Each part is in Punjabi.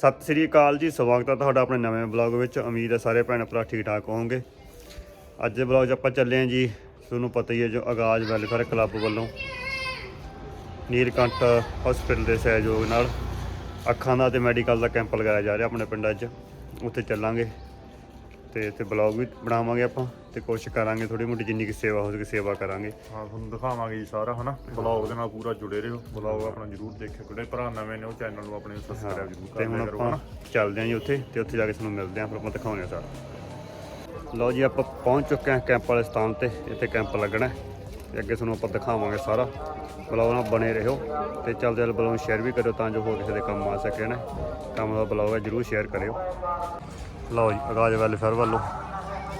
ਸਤਿ ਸ੍ਰੀ ਅਕਾਲ ਜੀ, ਸਵਾਗਤ ਹੈ ਤੁਹਾਡਾ ਆਪਣੇ ਨਵੇਂ ਬਲੌਗ ਵਿੱਚ। ਉਮੀਦ ਹੈ ਸਾਰੇ ਭੈਣ ਭਰਾ ਠੀਕ ਠਾਕ ਹੋਵੋਗੇ। ਅੱਜ ਦੇ ਬਲੌਗ 'ਚ ਆਪਾਂ ਚੱਲੇ ਹਾਂ ਜੀ, ਤੁਹਾਨੂੰ ਪਤਾ ਹੀ ਹੈ ਜੋ ਆਗਾਜ਼ ਵੈਲਫੇਅਰ ਕਲੱਬ ਵੱਲੋਂ ਨੀਲਕੰਠ ਹਸਪੀਟਲ ਦੇ ਸਹਿਯੋਗ ਨਾਲ ਅੱਖਾਂ ਦਾ ਤੇ ਮੈਡੀਕਲ ਦਾ ਕੈਂਪ ਲਗਾਇਆ ਜਾ ਰਿਹਾ ਆਪਣੇ ਪਿੰਡਾਂ 'ਚ। ਉੱਥੇ ਚੱਲਾਂਗੇ। ਤੇ ਇੱਥੇ ਬਲੌਗ ਵੀ ਬਣਾਵਾਂਗੇ ਆਪਾਂ ਤੇ ਕੋਸ਼ਿਸ਼ ਕਰਾਂਗੇ ਥੋੜੀ ਮੋਟੀ ਜਿੰਨੀ ਕਿ ਸੇਵਾ ਹੋ ਸਕੇ ਸੇਵਾ ਕਰਾਂਗੇ। ਹਾਂ ਤੁਹਾਨੂੰ ਦਿਖਾਵਾਂਗੇ ਜੀ ਸਾਰਾ ਹਨਾ? ਬਲੌਗ ਦੇ ਨਾਲ ਪੂਰਾ ਜੁੜੇ ਰਹੋ। ਬਲੌਗ ਆਪਣਾ ਜਰੂਰ ਦੇਖਿਓ ਜਿਹੜੇ ਭਰਾ ਨਵੇਂ ਨੇ ਉਹ ਚੈਨਲ ਨੂੰ ਆਪਣੇ ਸਬਸਕ੍ਰਾਈਬ ਜਰੂਰ ਤੇ ਕਰ ਹੁਣ ਲਿਆ ਕਰੋ ਆਪਾਂ ਚੱਲਦੇ ਹਾਂ ਜੀ ਉੱਥੇ ਤੇ ਉੱਥੇ ਜਾ ਕੇ ਤੁਹਾਨੂੰ ਮਿਲਦੇ ਹਾਂ ਫਿਰ ਆਪਾਂ ਦਿਖਾਉਂਦੇ ਹਾਂ ਸਾਰਾ। ਲਓ ਜੀ ਆਪਾਂ ਪਹੁੰਚ ਚੁੱਕੇ ਹਾਂ ਕੈਂਪ ਵਾਲੇ ਸਥਾਨ ਤੇ ਇੱਥੇ ਕੈਂਪ ਲੱਗਣਾ ਹੈ। ਤੇ ਅੱਗੇ ਤੁਹਾਨੂੰ ਆਪਾਂ ਦਿਖਾਵਾਂਗੇ ਸਾਰਾ। ਬਲੌਗ ਨਾਲ ਬਣੇ ਰਹੋ ਤੇ ਚੱਲਦੇ ਚੱਲ ਬਲੌਗ ਸ਼ੇਅਰ ਵੀ ਕਰਿਓ ਤਾਂ ਜੋ ਹੋਰ ਕਿਸੇ ਦੇ ਕੰਮ ਆ ਸਕੇ ਨਾ ਕੰਮ ਦਾ ਬਲੌਗ ਹੈ ਜਰੂਰ ਸ਼ੇਅਰ ਕਰਿਓ। ਲਓ ਜੀ, ਆਗਾਜ਼ ਵੈਲਫੇਅਰ ਵੱਲੋਂ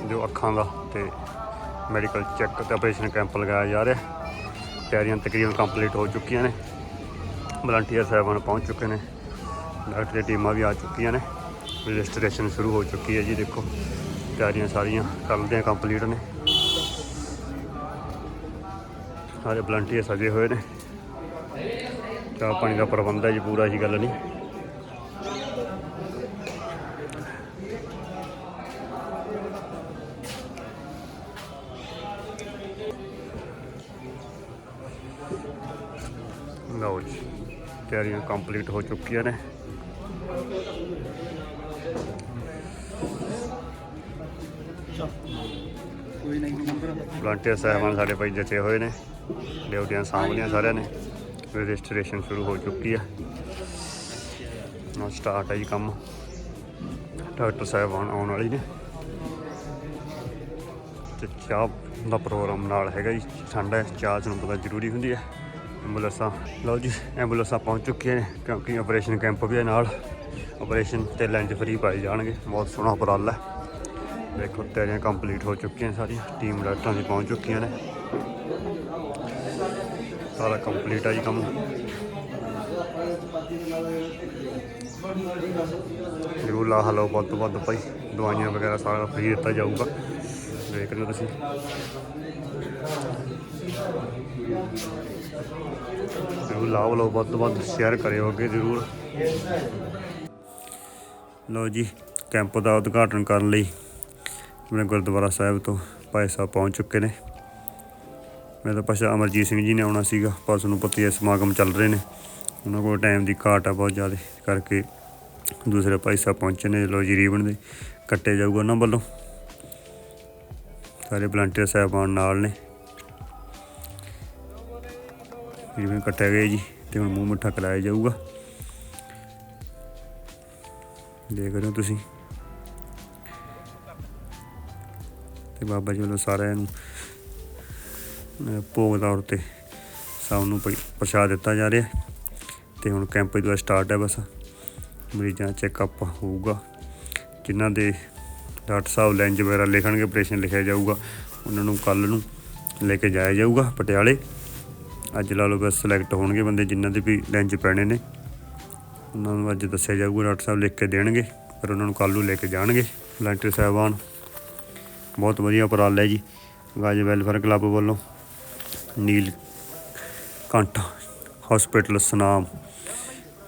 ਜੋ ਅੱਖਾਂ ਦਾ ਤੇ ਮੈਡੀਕਲ ਚੈੱਕ ਤੇ ਆਪਰੇਸ਼ਨ ਕੈਂਪ ਲਗਾਇਆ ਜਾ ਰਿਹਾ। ਤਿਆਰੀਆਂ ਤਕਰੀਬਨ ਕੰਪਲੀਟ ਹੋ ਚੁੱਕੀਆਂ ਨੇ। ਵਲੰਟੀਅਰ ਸਾਹਿਬਾਨ ਪਹੁੰਚ ਚੁੱਕੇ ਨੇ। ਡਾਕਟਰ ਦੀਆਂ ਟੀਮਾਂ ਵੀ ਆ ਚੁੱਕੀਆਂ ਨੇ। ਰਜਿਸਟ੍ਰੇਸ਼ਨ ਸ਼ੁਰੂ ਹੋ ਚੁੱਕੀ ਹੈ ਜੀ, ਦੇਖੋ। ਤਿਆਰੀਆਂ ਸਾਰੀਆਂ ਕਰਦੇ ਕੰਪਲੀਟ ਨੇ। ਸਾਰੇ ਵਲੰਟੀਅਰ ਸਜੇ ਹੋਏ ਨੇ। ਚਾਹ ਪਾਣੀ ਦਾ ਪ੍ਰਬੰਧ ਹੈ ਜੀ, ਪੂਰਾ ਜੀ ਗੱਲ ਨਹੀਂ। ਲਓ ਜੀ ਤਿਆਰੀਆਂ ਕੰਪਲੀਟ ਹੋ ਚੁੱਕੀਆਂ ਨੇ। ਵਲੰਟੀਅਰ ਸਾਹਿਬਾਨ ਸਾਡੇ ਭਾਈ ਜਚੇ ਹੋਏ ਨੇ। ਡਿਊਟੀਆਂ ਸਾਂਭਲੀਆਂ ਸਾਰਿਆਂ ਨੇ। ਰਜਿਸਟ੍ਰੇਸ਼ਨ ਸ਼ੁਰੂ ਹੋ ਚੁੱਕੀ ਹੈ ਨਾ ਸਟਾਰਟ ਹੈ ਜੀ ਕੰਮ। ਡਾਕਟਰ ਸਾਹਿਬਾਨ ਆਉਣ ਵਾਲੀ ਨੇ। ਤੇ ਚਾਹ ਦਾ ਪ੍ਰੋਗਰਾਮ ਨਾਲ ਹੈਗਾ ਜੀ। ਠੰਡਾ ਹੈ, ਚਾਹ ਤੁਹਾਨੂੰ ਪਤਾ ਜ਼ਰੂਰੀ ਹੁੰਦੀ ਹੈ। ਐਂਬੂਲੈਂਸਾਂ ਲਓ ਜੀ, ਐਂਬੂਲੈਂਸਾਂ ਪਹੁੰਚ ਚੁੱਕੀਆਂ ਨੇ ਕਿਉਂਕਿ ਆਪਰੇਸ਼ਨ ਕੈਂਪ ਵੀ ਹੈ ਨਾਲ। ਆਪਰੇਸ਼ਨ ਤੇ ਲੈਂਜ ਫਰੀ ਪਾਏ ਜਾਣਗੇ। ਬਹੁਤ ਸੋਹਣਾ ਉਪਰਾਲਾ ਹੈ। ਦੇਖੋ ਤਿਆਰੀਆਂ ਕੰਪਲੀਟ ਹੋ ਚੁੱਕੀਆਂ ਸਾਰੀਆਂ। ਟੀਮ ਡਾਕਟਰਾਂ ਦੀ ਪਹੁੰਚ ਚੁੱਕੀਆਂ ਨੇ। ਸਾਰਾ ਕੰਪਲੀਟ ਆ ਜੀ ਕੰਮ। ਜ਼ਰੂਰ ਲਾ ਹਲੋ ਵੱਧ ਤੋਂ ਵੱਧ ਭਾਈ। ਦਵਾਈਆਂ ਵਗੈਰਾ ਸਾਰਾ ਫ੍ਰੀ ਦਿੱਤਾ ਜਾਊਗਾ। ਦੇਖ ਲਓ ਤੁਸੀਂ। ਜ਼ਰੂਰ ਲਾਓ, ਲਓ, ਵੱਧ ਤੋਂ ਵੱਧ ਸ਼ੇਅਰ ਕਰਿਓ ਅੱਗੇ ਜ਼ਰੂਰ। ਲਓ ਜੀ ਕੈਂਪ ਦਾ ਉਦਘਾਟਨ ਕਰਨ ਲਈ ਆਪਣੇ ਗੁਰਦੁਆਰਾ ਸਾਹਿਬ ਤੋਂ ਭਾਈ ਸਾਹਿਬ ਪਹੁੰਚ ਚੁੱਕੇ ਨੇ। ਮੈਂ ਤਾਂ ਪਾਸ਼ਾ ਅਮਰਜੀਤ ਸਿੰਘ ਜੀ ਨੇ ਆਉਣਾ ਸੀਗਾ, ਪਰ ਤੁਹਾਨੂੰ ਪਤਾ ਹੀ ਹੈ ਸਮਾਗਮ ਚੱਲ ਰਹੇ ਨੇ। ਉਹਨਾਂ ਕੋਲ ਟਾਈਮ ਦੀ ਘਾਟ ਆ ਬਹੁਤ ਜ਼ਿਆਦਾ ਕਰਕੇ ਦੂਸਰੇ ਭਾਈ ਸਾਹਿਬ ਪਹੁੰਚੇ ਨੇ ਲੋ ਜੀ ਰੀਬਨ ਦੇ ਕੱਟੇ ਜਾਊਗਾ ਉਹਨਾਂ ਵੱਲੋਂ। ਸਾਰੇ ਵਲੰਟੀਅਰ ਸਾਹਿਬਾਨ ਨਾਲ ਨੇ। ਰੀਬਨ ਕੱਟਿਆ ਗਿਆ ਜੀ ਤੇ ਹੁਣ ਮੂੰਹ ਮਿੱਠਾ ਕਰਾਇਆ ਜਾਊਗਾ। ਦੇਖ ਰਹੇ ਹੋ ਤੁਸੀਂ। ਤੇ ਬਾਬਾ ਜੀ ਵੱਲੋਂ ਸਾਰਿਆਂ ਨੂੰ ਭੋਗ ਤੌਰ 'ਤੇ ਸਭ ਨੂੰ ਪ੍ਰਸ਼ਾਦ ਦਿੱਤਾ ਜਾ ਰਿਹਾ। ਹੈ ਤੇ ਹੁਣ ਕੈਂਪ ਜਿਹੜਾ ਸਟਾਰਟ ਹੈ ਬਸ। ਮਰੀਜ਼ਾਂ ਦਾ ਚੈੱਕਅਪ ਹੋਊਗਾ। ਜਿਨ੍ਹਾਂ ਦੇ ਡਾਕਟਰ ਸਾਹਿਬ ਲੈਂਜ ਵਗੈਰਾ ਲਿਖਣਗੇ, ਆਪਰੇਸ਼ਨ ਲਿਖਿਆ ਜਾਊਗਾ। ਉਹਨਾਂ ਨੂੰ ਕੱਲ ਨੂੰ ਲੈ ਕੇ ਜਾਇਆ ਜਾਊਗਾ, ਪਟਿਆਲੇ। ਅੱਜ ਲਾ ਲਓ ਬਸ ਸਿਲੈਕਟ ਹੋਣਗੇ ਬੰਦੇ ਜਿਨ੍ਹਾਂ ਦੇ ਵੀ ਲੈਂਜ ਪੈਣੇ ਨੇ। ਉਹਨਾਂ ਨੂੰ ਅੱਜ ਦੱਸਿਆ ਜਾਊਗਾ, ਡਾਕਟਰ ਸਾਹਿਬ ਲਿਖ ਕੇ ਦੇਣਗੇ, ਫਿਰ ਉਹਨਾਂ ਨੂੰ ਕੱਲ ਨੂੰ ਲੈ ਕੇ ਜਾਣਗੇ। ਵਲੰਟੀਅਰ ਸਾਹਿਬਾਨ, ਬਹੁਤ ਵਧੀਆ ਉਪਰਾਲਾ ਹੈ ਜੀ। ਗਾਜ ਵੈਲਫੇਅਰ ਕਲੱਬ ਵੱਲੋਂ ਨੀਲ ਕੰਠ ਹਸਪੀਟਲ ਸਨਾਮ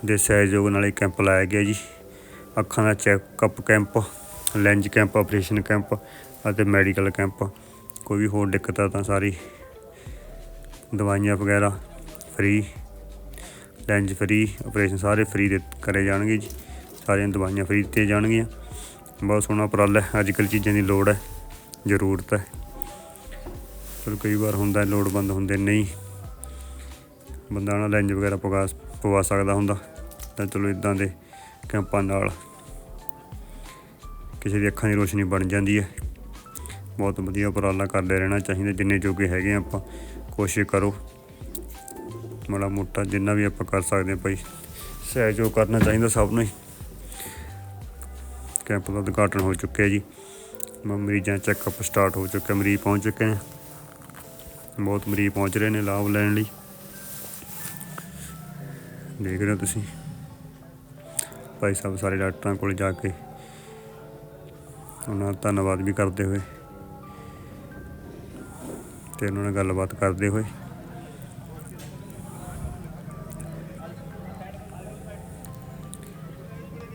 ਦੇ ਸਹਿਯੋਗ ਨਾਲ ਇਹ ਕੈਂਪ ਲਾਇਆ ਗਿਆ ਜੀ। ਅੱਖਾਂ ਦਾ checkup camp lens camp, operation camp ਅਤੇ ਮੈਡੀਕਲ ਕੈਂਪ। ਕੋਈ ਵੀ ਹੋਰ ਦਿੱਕਤ ਆ ਤਾਂ ਸਾਰੀ ਦਵਾਈਆਂ ਵਗੈਰਾ ਫ੍ਰੀ, ਲੈਂਜ ਫ੍ਰੀ, ਆਪਰੇਸ਼ਨ ਸਾਰੇ ਫ੍ਰੀ ਦੇ ਕਰੇ ਜਾਣਗੇ ਜੀ। ਸਾਰੀਆਂ ਦਵਾਈਆਂ ਫ੍ਰੀ ਦਿੱਤੀਆਂ ਜਾਣਗੀਆਂ। ਬਹੁਤ ਸੋਹਣਾ ਉਪਰਾਲਾ ਹੈ। ਅੱਜ ਕੱਲ੍ਹ ਚੀਜ਼ਾਂ ਦੀ ਲੋੜ ਹੈ, ਜ਼ਰੂਰਤ ਹੈ। ਪਰ ਕਈ ਵਾਰ ਹੁੰਦਾ ਲੋੜਵੰਦ ਹੁੰਦੇ ਨਹੀਂ। ਬੰਦਾ ਨਾ ਲੈਂਜ ਵਗੈਰਾ ਪਵਾ ਪਵਾ ਸਕਦਾ ਹੁੰਦਾ। ਤਾਂ ਚਲੋ ਇਦਾਂ ਦੇ ਕੈਂਪਾਂ ਨਾਲ ਕਿਸੇ ਦੀ ਅੱਖਾਂ ਦੀ ਰੋਸ਼ਨੀ ਬਣ ਜਾਂਦੀ ਹੈ। ਬਹੁਤ ਵਧੀਆ ਉਪਰਾਲਾ ਕਰਦੇ ਰਹਿਣਾ ਚਾਹੀਦਾ, ਜਿੰਨੇ ਜੋਗੇ ਹੈਗੇ ਆ ਆਪਾਂ, ਕੋਸ਼ਿਸ਼ ਕਰੋ। ਮਾੜਾ ਮੋਟਾ ਜਿੰਨਾ ਵੀ ਆਪਾਂ ਕਰ ਸਕਦੇ ਹਾਂ ਭਾਈ, ਸਹਿਯੋਗ ਕਰਨਾ ਚਾਹੀਦਾ ਸਭ ਨੂੰ ਹੀ। ਕੈਂਪ ਦਾ ਉਦਘਾਟਨ ਹੋ ਚੁੱਕਿਆ ਜੀ। ਮਰੀਜ਼ਾਂ ਚੈੱਕਅਪ ਸਟਾਰਟ ਹੋ ਚੁੱਕਿਆ, ਮਰੀਜ਼ ਪਹੁੰਚ ਚੁੱਕੇ ਨੇ। ਬਹੁਤ ਮਰੀਜ਼ ਪਹੁੰਚ ਰਹੇ ਨੇ ਲਾਭ ਲੈਣ ਲਈ। ਦੇਖ ਰਹੇ ਹੋ ਤੁਸੀਂ। ਭਾਈ ਸਾਹਿਬ, ਸਾਰੇ ਡਾਕਟਰਾਂ ਕੋਲ ਜਾ ਕੇ ਉਹਨਾਂ ਦਾ ਧੰਨਵਾਦ ਵੀ ਕਰਦੇ ਹੋਏ ਤੇ ਉਹਨਾਂ ਨਾਲ ਗੱਲਬਾਤ ਕਰਦੇ ਹੋਏ।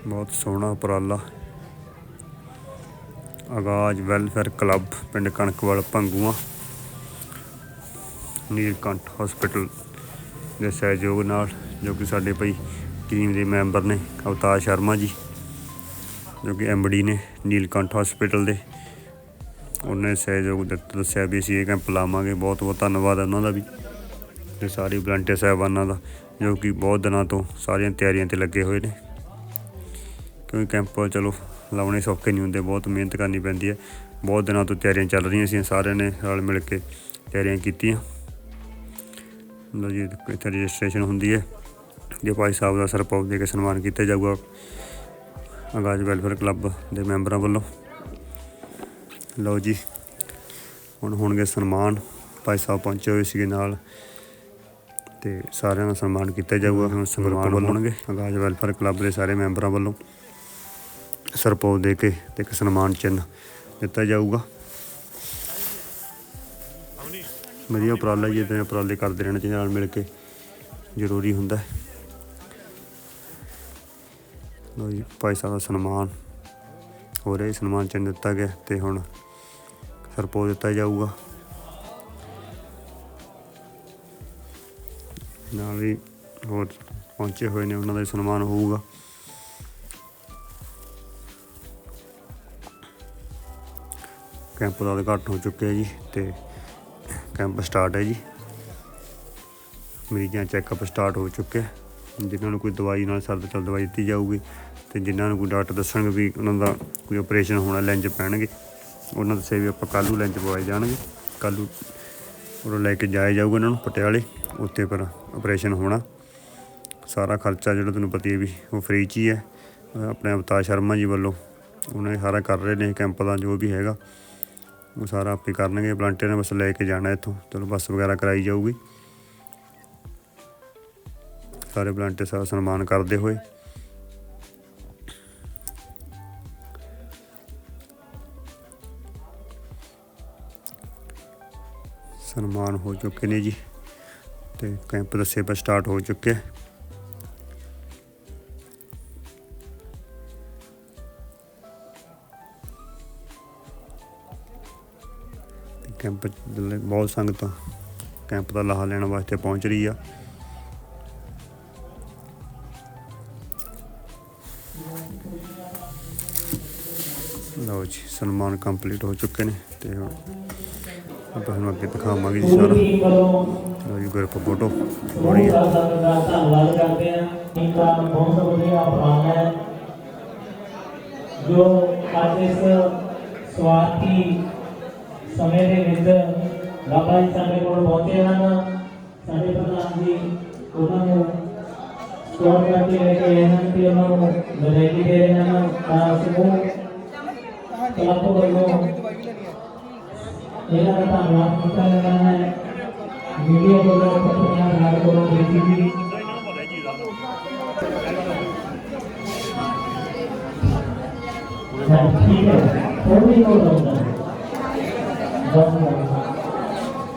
ਬਹੁਤ ਸੋਹਣਾ ਉਪਰਾਲਾ। ਆਗਾਜ਼ ਵੈਲਫੇਅਰ ਕਲੱਬ, ਪਿੰਡ ਕਣਕਵਾਲ, ਭੰਗੂਆ, ਨੀਲਕੰਠ ਹਸਪੀਟਲ ਦੇ ਸਹਿਯੋਗ ਨਾਲ ਜੋ ਕਿ ਸਾਡੇ ਭਾਈ ਟੀਮ ਦੇ ਮੈਂਬਰ ਨੇ, ਅਵਤਾਰ ਸ਼ਰਮਾ ਜੀ। ਜੋ ਕਿ ਐਮਡੀ ਨੇ ਨੀਲਕੰਠ ਹਸਪੀਟਲ ਦੇ। ਉਹਨੇ ਸਹਿਯੋਗ ਦਿੱਤਾ, ਦੱਸਿਆ ਵੀ ਅਸੀਂ ਇਹ ਕੈਂਪ ਲਾਵਾਂਗੇ। ਬਹੁਤ ਬਹੁਤ ਧੰਨਵਾਦ ਉਹਨਾਂ ਦਾ ਵੀ ਤੇ ਸਾਰੇ ਵਲੰਟੀਅਰ ਸਾਹਿਬਾਨਾਂ ਦਾ, ਜੋ ਕਿ ਬਹੁਤ ਦਿਨਾਂ ਤੋਂ ਸਾਰੀਆਂ ਤਿਆਰੀਆਂ ਤੇ ਲੱਗੇ ਹੋਏ ਨੇ। ਕਿਉਂਕਿ ਕੈਂਪ ਚਲੋ ਲਾਉਣੇ ਸੌਖੇ ਨਹੀਂ ਹੁੰਦੇ, ਬਹੁਤ ਮਿਹਨਤ ਕਰਨੀ ਪੈਂਦੀ ਹੈ ਬਹੁਤ ਦਿਨਾਂ ਤੋਂ ਤਿਆਰੀਆਂ ਚੱਲ ਰਹੀਆਂ ਸੀ, ਸਾਰਿਆਂ ਨੇ ਰਲ ਮਿਲ ਕੇ ਤਿਆਰੀਆਂ ਕੀਤੀਆਂ। ਲੋ ਜੀ ਇੱਥੇ ਰਜਿਸਟ੍ਰੇਸ਼ਨ ਹੁੰਦੀ ਹੈ। ਜੇ ਭਾਈ ਸਾਹਿਬ ਦਾ ਸਰਪੌਜ ਦੇ ਕੇ ਸਨਮਾਨ ਕੀਤਾ ਜਾਊਗਾ। ਆਗਾਜ਼ ਵੈਲਫੇਅਰ ਕਲੱਬ ਦੇ ਮੈਂਬਰਾਂ ਵੱਲੋਂ। ਲਓ ਜੀ ਹੁਣ ਹੋਣਗੇ ਸਨਮਾਨ। ਭਾਈ ਸਾਹਿਬ ਪਹੁੰਚੇ ਹੋਏ ਸੀਗੇ ਨਾਲ ਤੇ ਸਾਰਿਆਂ ਦਾ ਸਨਮਾਨ ਕੀਤਾ ਜਾਊਗਾ। ਹੁਣ ਸਨਮਾਨ ਹੋਣਗੇ ਆਗਾਜ਼ ਵੈਲਫੇਅਰ ਕਲੱਬ ਦੇ ਸਾਰੇ ਮੈਂਬਰਾਂ ਵੱਲੋਂ। ਸਰਪੌਜ ਦੇ ਕੇ ਤੇ ਇੱਕ ਸਨਮਾਨ ਚਿੰਨ੍ਹ ਦਿੱਤਾ ਜਾਊਗਾ। ਵਧੀਆ ਉਪਰਾਲਾ ਜੀ ਇਦਾਂ ਉਪਰਾਲੇ ਕਰਦੇ ਰਹਿਣਾ ਚਾਹੀਦਾ ਨਾਲ ਮਿਲ ਕੇ ਜ਼ਰੂਰੀ ਹੁੰਦਾ। ਹੈ ਲਓ ਜੀ, ਭਾਈ ਸਾਹਿਬ ਦਾ ਸਨਮਾਨ ਹੋ ਰਿਹਾ ਸਨਮਾਨ ਚਿੰਨ੍ਹ ਦਿੱਤਾ ਗਿਆ ਤੇ ਹੁਣ ਸਰਪੋ ਦਿੱਤਾ ਜਾਊਗਾ। ਨਾਲ ਹੀ ਹੋਰ ਪਹੁੰਚੇ ਹੋਏ ਨੇ, ਉਹਨਾਂ ਦਾ ਸਨਮਾਨ ਹੋਊਗਾ। ਕੈਂਪ ਦਾ ਘੱਟ ਹੋ ਚੁੱਕਿਆ ਜੀ ਤੇ ਕੈਂਪ ਸਟਾਰਟ ਹੈ ਜੀ। ਮਰੀਜ਼ਾਂ ਚੈੱਕਅਪ ਸਟਾਰਟ ਹੋ ਚੁੱਕਿਆ। ਜਿਨ੍ਹਾਂ ਨੂੰ ਕੋਈ ਦਵਾਈ ਨਾਲ ਸਰਦ ਚੱਲ ਦਵਾਈ ਦਿੱਤੀ ਜਾਊਗੀ ਤੇ ਜਿਨ੍ਹਾਂ ਨੂੰ ਕੋਈ ਡਾਕਟਰ ਦੱਸਣਗੇ ਵੀ ਉਹਨਾਂ ਦਾ ਕੋਈ ਆਪਰੇਸ਼ਨ ਹੋਣਾ ਲੈਂਜ ਪੈਣਗੇ, ਉਹਨਾਂ ਦੱਸੇ ਵੀ ਆਪਾਂ ਕੱਲ੍ਹ ਨੂੰ ਲੈਂਜ ਪਵਾਏ ਜਾਣਗੇ। ਕੱਲ੍ਹ ਉਹ ਲੈ ਕੇ ਜਾਇਆ ਜਾਊਗਾ ਇਹਨਾਂ ਨੂੰ ਪਟਿਆਲੇ, ਉੱਥੇ ਪਰ ਆਪਰੇਸ਼ਨ ਹੋਣਾ। ਸਾਰਾ ਖਰਚਾ ਜਿਹੜਾ ਤੁਹਾਨੂੰ ਪਤਾ ਹੈ ਵੀ ਉਹ ਫ੍ਰੀ 'ਚ ਹੀ ਹੈ। ਆਪਣੇ ਅਵਤਾਰ ਸ਼ਰਮਾ ਜੀ ਵੱਲੋਂ ਉਹਨਾਂ ਨੇ ਸਾਰਾ ਕਰ ਰਹੇ ਨੇ ਕੈਂਪ ਦਾ ਜੋ ਵੀ ਹੈਗਾ। ਉਹ ਸਾਰਾ ਆਪੇ ਕਰਨਗੇ ਵਲੰਟੀਅਰ ਨੇ ਬਸ ਲੈ ਕੇ ਜਾਣਾ ਇੱਥੋਂ। ਚਲੋ ਬੱਸ ਵਗੈਰਾ ਕਰਾਈ ਜਾਊਗੀ। ਸਾਰੇ ਵਲੰਟੀਅਰ ਸਾਰਾ ਸਨਮਾਨ ਕਰਦੇ ਹੋਏ। ਸਨਮਾਨ ਹੋ ਚੁੱਕੇ ਨੇ ਜੀ ਤੇ ਕੈਂਪ ਦਾ ਸੇਵਾ ਸਟਾਰਟ ਹੋ ਚੁੱਕਿਆ ਕੈਂਪ ਬਹੁਤ ਸੰਗਤਾਂ ਕੈਂਪ ਦਾ ਲਾਹਾ ਲੈਣ ਵਾਸਤੇ ਪਹੁੰਚ ਰਹੀ ਆ। ਲਓ ਜੀ, ਸਨਮਾਨ ਕੰਪਲੀਟ ਹੋ ਚੁੱਕੇ ਨੇ ਤੇ ਹੁਣ ਆਪਾਂ ਤੁਹਾਨੂੰ ਅੱਗੇ ਦਿਖਾਵਾਂਗੇ ਜੀ ਸਾਰਾ। ਟੀਮ ਵੱਲੋਂ ਲਓ ਜੀ, ਗਰੁੱਪ ਫੋਟੋ ਬਹੁਤ ਹੋਣੀ ਹੈ। ਜ਼ਿਆਦਾ ਦਾ ਧੰਨਵਾਦ ਕਰਦੇ ਹਾਂ। ਟੀਮ ਦਾ ਬਹੁਤ ਵਧੀਆ ਉਪਰਾਲਾ ਹੈ। ਜੋ ਅੱਜ ਇਸ ਸਵਾਰਥੀ ਸਮੇਂ ਦੇ ਵਿੱਚ ਬਾਬਾ ਜੀ ਸਾਡੇ ਕੋਲ ਪਹੁੰਚੇ ਹਨ। ਸਾਡੇ ਪ੍ਰਧਾਨ ਜੀ, ਉਹਨਾਂ ਨੂੰ ਸਟੋਰ ਕਰਕੇ ਲੈ ਕੇ ਆਏ ਹਨ ਤੇ ਉਹਨਾਂ ਨੂੰ ਵਧਾਈ ਦੇ ਰਹੇ ਹਨ। ਤਾਂ ਸਮੂਹ ਕਲੱਬ ਵੱਲੋਂ ਇਹਨਾਂ ਦਾ ਧੰਨਵਾਦ ਕੀਤਾ ਜਾਂਦਾ ਹੈ ਵੀਡੀਓ ਕੋਲੋਂ ਪੱਤਰਕਾਰ ਨਾਲ ਕੋਲੋਂ ਬੇਟੀ ਜੀ ਹਾਂ, ਠੀਕ ਹੈ ਹੋਰ ਵੀ ਹੋ ਜਾਂਦਾ ਹੈ ਬਸ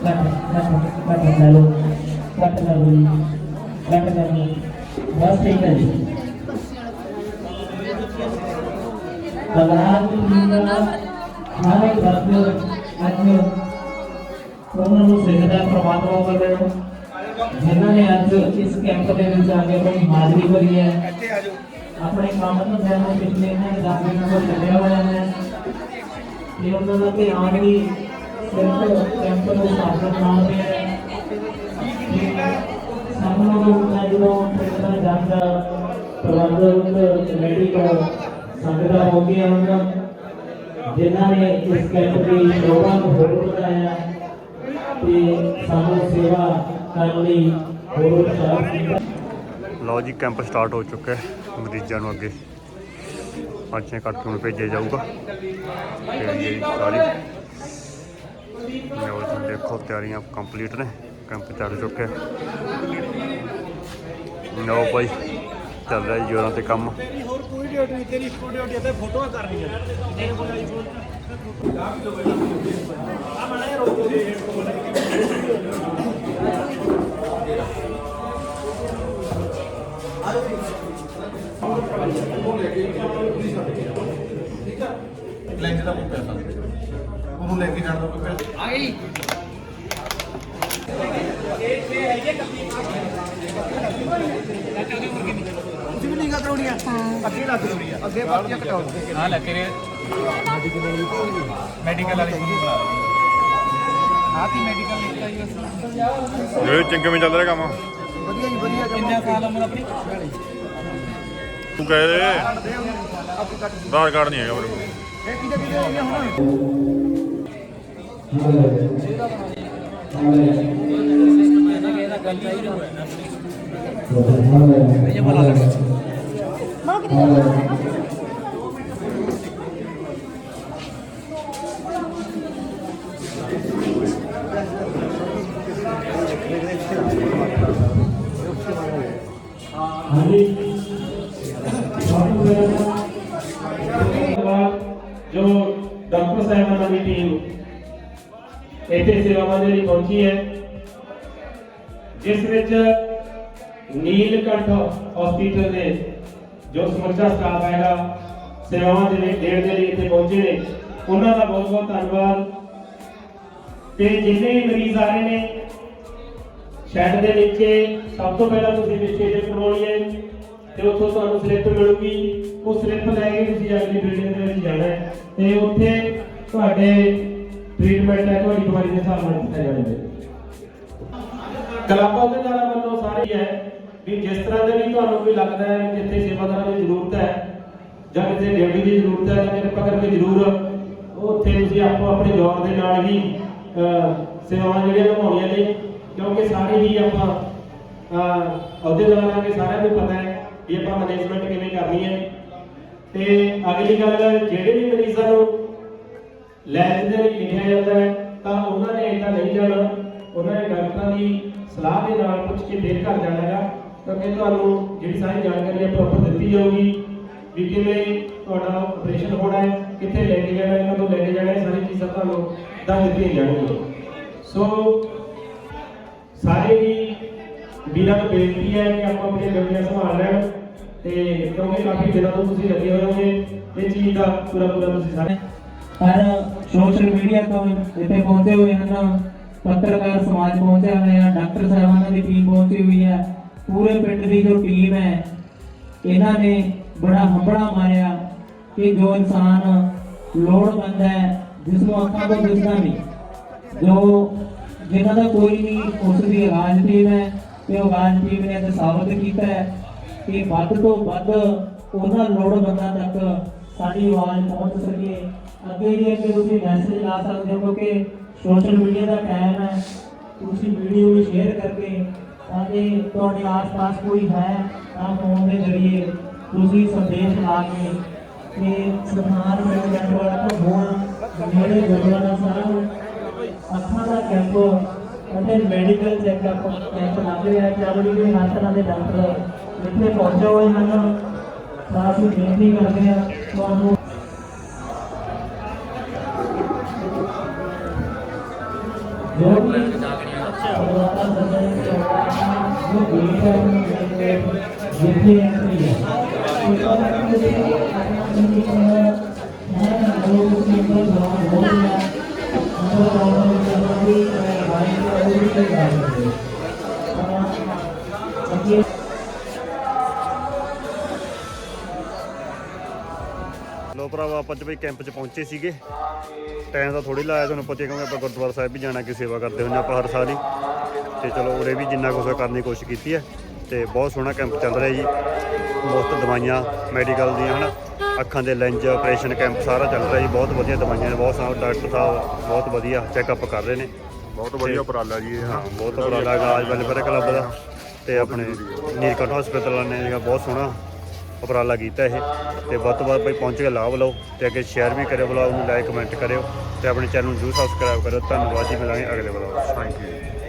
ਕੱਟ ਕੱਟ ਕੱਟ ਲੈ ਲਓ ਕੱਟ ਲੈ ਲਓ ਕੱਟ ਲੈ ਲਓ ਬਸ ਠੀਕ ਹੈ ਜੀ ਬਲਰਾਜ ਜੀ ਅੱਜ ਉਹਨਾਂ ਨੂੰ ਸਿੱਖਦਾ ਪ੍ਰਮਾਤਮਾ ਵੱਲੋਂ ਜਿਨ੍ਹਾਂ ਨੇ ਅੱਜ ਇਸ ਕੈਂਪ ਦੇ ਵਿੱਚ ਆ ਕੇ ਆਪਣੀ ਹਾਜ਼ਰੀ ਭਰੀ ਹੈ ਆਪਣੇ ਕੰਮ ਤੋਂ ਜਾਣਾ ਪਿਛਲੇ ਇਹਨਾਂ ਦੇ ਦਾਦੇ ਨਾਲ ਚੱਲਿਆ ਹੋਇਆ ਹੈ ਤੇ ਉਹਨਾਂ ਦਾ ਧਿਆਨ ਵੀ ਸਿਰਫ ਕੈਂਪ ਨੂੰ ਸਾਧਨ ਨਾਲ ਤੇ ਹੈ ਸਾਨੂੰ ਲੋਕਾਂ ਜਦੋਂ ਪਿੰਡਾਂ ਜਾਂਦਾ ਪ੍ਰਬੰਧਕ ਕਮੇਟੀ ਤੋਂ ਸੰਗਤਾਂ ਹੋ ਗਈਆਂ ਹਨ ਜਿਨ੍ਹਾਂ ਨੇ ਇਸ ਕੈਂਪ ਦੀ ਸ਼ੋਭਾ ਨੂੰ ਹੋਰ ਵਧਾਇਆ ਤੇ ਸਾਨੂੰ ਸੇਵਾ ਕਰਨ ਲਈ ਹੋਰ ਉਤਸ਼ਾਹਿਤ ਕੀਤਾ ਲਓ ਜੀ ਕੈਂਪ ਸਟਾਰਟ ਹੋ ਚੁੱਕਾ ਹੈ ਮਰੀਜ਼ਾਂ ਨੂੰ ਅੱਗੇ ਪਾਚੇ ਕੱਟ ਕੇ ਹੁਣ ਭੇਜਿਆ ਜਾਊਗਾ ਤੇ ਇਹ ਸਾਰੀ ਲਓ ਜੀ ਦੇਖੋ ਤਿਆਰੀਆਂ ਕੰਪਲੀਟ ਨੇ ਕੈਂਪ ਚੱਲ ਚੁੱਕਾ ਹੈ ਲਓ ਭਾਈ ਚੱਲ ਰਿਹਾ ਜੀ ਜੋਰਾਂ ਤੇ ਕੰਮ। ਹੋਰ ਕੋਈ ਡਿਊਟੀ ਨਹੀਂ ਤੇਰੀ ਇੱਕੋ ਡਿਊਟੀ ਤੇ ਫੋਟੋਆਂ ਕਰਨੀਆਂ। ਤੇਰੇ ਕੋਲ ਆਈਫੋਨ ਲੈਂਜ ਦਾ ਕੋਈ ਪੈਸਾ ਨਹੀਂ ਉਹਨੂੰ ਲੈ ਕੇ ਜਾਣ ਦਾ ਕੋਈ ਪੈਸਾ। ਹਾਂ। ਲੈ ਕੇ ਮੈਡੀਕਲ ਵਾਲੀ ਨੂੰ ਬੁਲਾ ਹਾਂ ਕੀ ਮੈਡੀਕਲ ਲਿਖਤਾ ਜੀ ਅਸੀਂ ਜਿਹੜੇ ਚੰਗੇ ਵਿੱਚ ਚੱਲ ਰਿਹਾ ਕੰਮ। ਕਿੰਨਾ ਸਾਲ ਉਮਰ ਆਪਣੀ? ਤੂੰ ਕਹਿ ਦੇ। ਆਧਾਰ ਕਾਰਡ ਨਹੀਂ ਹੈਗਾ ਮੇਰੇ ਕੋਲ। ਹਾਂਜੀ ਜੋ ਡਾਕਟਰ ਸਾਹਿਬਾਨਾਂ ਦੀ ਟੀਮ ਇੱਥੇ ਸੇਵਾਵਾਂ ਦੇ ਲਈ ਪਹੁੰਚੀ ਹੈ ਜਿਸ ਵਿੱਚ ਨੀਲਕੰਠ ਹਸਪੀਟਲ ਦੇ ਜੋ ਸਮੁੱਚਾ ਸਟਾਫ ਹੈਗਾ ਸੇਵਾਵਾਂ ਦੇ ਲਈ, ਦੇਣ ਦੇ ਲਈ ਇੱਥੇ ਪਹੁੰਚੇ ਨੇ। ਉਹਨਾਂ ਦਾ ਬਹੁਤ ਬਹੁਤ ਧੰਨਵਾਦ। ਤੇ ਜਿੰਨੇ ਵੀ ਮਰੀਜ਼ ਆ ਰਹੇ ਨੇ, ਸ਼ੈਡ ਦੇ ਨੀਚੇ ਸਭ ਤੋਂ ਪਹਿਲਾਂ ਤੁਸੀਂ ਰਜਿਸਟ੍ਰੇਸ਼ਨ ਕਰਵਾਉਣੀ ਹੈ ਤੇ ਉੱਥੋਂ ਤੁਹਾਨੂੰ ਸਲਿੱਪ ਮਿਲੂਗੀ। ਉਹ ਸਲਿੱਪ ਲੈ ਕੇ ਤੁਸੀਂ ਅਗਲੀ ਬਿਲਡਿੰਗ ਦੇ ਵਿੱਚ ਜਾਣਾ ਹੈ। ਤੇ ਉੱਥੇ ਤੁਹਾਡੇ ਟ੍ਰੀਟਮੈਂਟ ਹੈ, ਤੁਹਾਡੀ ਬਿਮਾਰੀ ਦੇ ਹਿਸਾਬ ਨਾਲ ਕੀਤਾ ਜਾਣਾ ਹੈ ਕਲੱਬਾਂ ਦੇ ਨਾਲ ਵੱਲੋਂ ਸਾਰੇ ਹੀ ਹੈ। ਵੀ ਜਿਸ ਤਰ੍ਹਾਂ ਦੇ ਵੀ ਤੁਹਾਨੂੰ ਕੋਈ ਲੱਗਦਾ ਹੈ ਕਿ ਜਿੱਥੇ ਸੇਵਾਦਾਰਾਂ ਦੀ ਜ਼ਰੂਰਤ ਹੈ, ਜਾਂ ਕਿਤੇ ਡਿਊਟੀ ਦੀ ਜ਼ਰੂਰਤ ਹੈ ਤਾਂ ਕਿਰਪਾ ਕਰਕੇ ਜ਼ਰੂਰ ਉੱਥੇ ਤੁਸੀਂ ਆਪੋ ਆਪਣੇ ਜੋਬ ਦੇ ਨਾਲ ਹੀ ਸੇਵਾਵਾਂ ਜਿਹੜੀਆਂ ਨਿਭਾਉਣੀਆਂ ਨੇ, ਕਿਉਂਕਿ ਸਾਰੇ ਹੀ ਆਪਾਂ ਅਹੁਦੇਦਾਰਾਂ ਦੇ ਸਾਰਿਆਂ ਨੂੰ ਪਤਾ ਹੈ ਵੀ ਆਪਾਂ ਮੈਨੇਜਮੈਂਟ ਕਿਵੇਂ ਕਰਨੀ ਹੈ। ਤੇ ਅਗਲੀ ਗੱਲ, ਜਿਹੜੇ ਵੀ ਮਰੀਜ਼ਾਂ ਨੂੰ ਲੈਣ ਦੇ ਲਈ ਲਿਖਿਆ ਜਾਂਦਾ ਹੈ, ਤਾਂ ਉਹਨਾਂ ਨੇ ਇਦਾਂ ਨਹੀਂ ਜਾਣਾ, ਉਹਨਾਂ ਨੇ ਡਾਕਟਰਾਂ ਦੀ ਸਲਾਹ ਦੇ ਨਾਲ ਪੁੱਛ ਕੇ ਫੇਰ ਘਰ ਜਾਣਾ ਹੈਗਾ। ਕਿਉਂਕਿ ਤੁਹਾਨੂੰ ਜਿਹੜੀ ਸਾਰੀ ਜਾਣਕਾਰੀ ਹੈ ਪ੍ਰੋਪਰ ਦਿੱਤੀ ਜਾਊਗੀ ਵੀ ਕਿਵੇਂ ਤੁਹਾਡਾ ਆਪਰੇਸ਼ਨ ਹੋਣਾ ਹੈ, ਕਿੱਥੇ ਲੈ ਕੇ ਜਾਣਾ ਹੈ, ਕਦੋਂ ਲੈ ਕੇ ਜਾਣਾ ਹੈ ਸਾਰੀ ਚੀਜ਼ਾਂ ਤੁਹਾਨੂੰ ਦੱਸ ਦਿੱਤੀਆਂ ਜਾਣਗੀਆਂ। ਸੋ ਸਾਰੇ ਹੀ ਵੀਰਾਂ ਨੂੰ ਬੇਨਤੀ ਹੈ ਕਿ ਆਪਾਂ ਆਪਣੀਆਂ ਡਿਊਟੀਆਂ ਸੰਭਾਲ ਲੈਣ ਤੇ ਕਿਉਂਕਿ ਕਾਫੀ ਦਿਨਾਂ ਤੋਂ ਤੁਸੀਂ ਲੱਗੇ ਹੋਏ ਹੋਗੇ ਇਹ ਚੀਜ਼ ਦਾ ਪੂਰਾ ਪੂਰਾ ਤੁਸੀਂ ਸਾਰੇ ਪਰ ਸੋਸ਼ਲ ਮੀਡੀਆ ਤੋਂ ਇੱਥੇ ਪਹੁੰਚੇ ਹੋਏ ਹਨ ਪੱਤਰਕਾਰ ਸਮਾਜ ਪਹੁੰਚਿਆ ਹੋਇਆ ਹੈ ਡਾਕਟਰ ਸਾਹਿਬਾਨਾਂ ਦੀ ਟੀਮ ਪਹੁੰਚੀ ਹੋਈ ਹੈ। ਪੂਰੇ ਪਿੰਡ ਦੀ ਜੋ ਟੀਮ ਹੈ, ਇਹਨਾਂ ਨੇ ਬੜਾ ਹੰਬੜਾ ਮਾਰਿਆ ਕਿ ਜੋ ਇਨਸਾਨ ਲੋੜਵੰਦ ਹੈ ਜਿਸ ਨੂੰ ਅੱਖਾਂ ਤੋਂ ਦਿਸਦਾ ਨਹੀਂ, ਜੋ ਜਿਹਨਾਂ ਦਾ ਕੋਈ ਨਹੀਂ ਉਸ ਦੀ ਆਵਾਜ਼ ਟੀਮ ਹੈ, ਤੇ ਉਹ ਆਵਾਜ਼ ਟੀਮ ਨੇ ਇਹ ਸਾਬਤ ਕੀਤਾ ਹੈ, ਕਿ ਵੱਧ ਤੋਂ ਵੱਧ ਉਹਨਾਂ ਲੋੜਵੰਦਾਂ ਤੱਕ ਸਾਡੀ ਆਵਾਜ਼ ਪਹੁੰਚ ਸਕੇ। ਅੱਗੇ ਵੀ ਅੱਗੇ ਤੁਸੀਂ ਮੈਸੇਜ ਲਾ ਸਕਦੇ ਹੋ ਕਿਉਂਕਿ ਸੋਸ਼ਲ ਮੀਡੀਆ ਦਾ ਟਾਈਮ ਹੈ, ਤੁਸੀਂ ਵੀਡੀਓ ਨੂੰ ਸ਼ੇਅਰ ਕਰਕੇ ਤਾਂ ਕਿ ਤੁਹਾਡੇ ਆਸ-ਪਾਸ ਕੋਈ ਹੈ ਤਾਂ ਫੋਨ ਦੇ ਜ਼ਰੀਏ ਤੁਸੀਂ ਸੰਦੇਸ਼ ਲਾ ਕੇ ਕਿ ਸਮਾਨ ਮਿਲ ਜਾਣ ਵਾਲਾ ਤੋਂ ਹੋਣਾ ਮੇਰੇ ਗੁਰਦੁਆਰਾ ਸਾਹਿਬ ਅੱਖਾਂ ਦਾ ਕੈਂਪ ਅਤੇ ਮੈਡੀਕਲ ਚੈੱਕਅਪ ਕੈਂਪ ਲੱਗ ਰਿਹਾ ਹੈ ਚਾਲੂ ਦੇ ਹਰ ਤਰ੍ਹਾਂ ਦੇ ਡਾਕਟਰ ਇੱਥੇ ਪਹੁੰਚੇ ਹੋਏ ਹਨ। ਤਾਂ ਅਸੀਂ ਬੇਨਤੀ ਕਰਦੇ ਹਾਂ ਤੁਹਾਨੂੰ ਜੋ ਵੀ ਲੋ ਭਰਾਵਾ, ਆਪਾਂ ਚ ਕੈਂਪ ਚ ਪਹੁੰਚੇ ਸੀਗੇ। ਟਾਈਮ ਤਾਂ ਥੋੜੀ ਲਾਇਆ ਤੁਹਾਨੂੰ ਪਤਾ ਹੀ ਕਿਉਂਕਿ ਆਪਾਂ ਗੁਰਦੁਆਰਾ ਸਾਹਿਬ ਵੀ ਜਾਣਾ, ਕਿ ਸੇਵਾ ਕਰਦੇ ਹੁੰਦੇ ਆਪਾਂ ਹਰ ਸਾਲ ਹੀ। ਤੇ ਚਲੋ ਉਰੇ ਵੀ ਜਿੰਨਾ ਕੁ ਹੋਇਆ ਕਰਨ ਦੀ ਕੋਸ਼ਿਸ਼ ਕੀਤੀ ਹੈ ਤੇ ਬਹੁਤ ਸੋਹਣਾ ਕੈਂਪ ਚੱਲ ਰਿਹਾ ਜੀ। ਮੁਫਤ ਦਵਾਈਆਂ ਮੈਡੀਕਲ ਦੀਆਂ ਹਨਾ? ਅੱਖਾਂ ਦੇ ਲੈਂਜ ਆਪਰੇਸ਼ਨ ਕੈਂਪ ਸਾਰਾ ਚੱਲ ਰਿਹਾ ਜੀ। ਬਹੁਤ ਵਧੀਆ ਦਵਾਈਆਂ ਨੇ ਬਹੁਤ ਸਾਰਾ ਡਾਕਟਰ ਸਾਹਿਬ ਬਹੁਤ ਵਧੀਆ ਚੈੱਕਅਪ ਕਰ ਰਹੇ ਨੇ। ਬਹੁਤ ਵਧੀਆ ਉਪਰਾਲਾ ਜੀ ਇਹ। ਹਾਂ ਬਹੁਤ ਉਪਰਾਲਾ ਗਾਜ ਵੈਲਫੇਅਰ ਕਲੱਬ ਦਾ। ਤੇ ਆਪਣੇ ਨੀਲਕੰਠ ਹਸਪੀਟਲ ਨੇ ਜਿਹੜਾ ਬਹੁਤ ਸੋਹਣਾ ਉਪਰਾਲਾ ਕੀਤਾ ਇਹ। ਤੇ ਵੱਧ ਤੋਂ ਵੱਧ ਭਾਈ ਪਹੁੰਚ ਕੇ ਲਾਭ ਲਓ ਤੇ ਅੱਗੇ ਸ਼ੇਅਰ ਵੀ ਕਰਿਓ ਬਲੌਗ ਨੂੰ ਲਾਈਕ ਕਮੈਂਟ ਕਰਿਓ ਤੇ ਆਪਣੇ ਚੈਨਲ ਨੂੰ ਜਰੂਰ ਸਬਸਕ੍ਰਾਈਬ ਕਰਿਓ। ਧੰਨਵਾਦ ਜੀ ਮਿਲਾਂਗੇ ਅਗਲੇ ਬਲੌਗ ਥੈਂਕ ਯੂ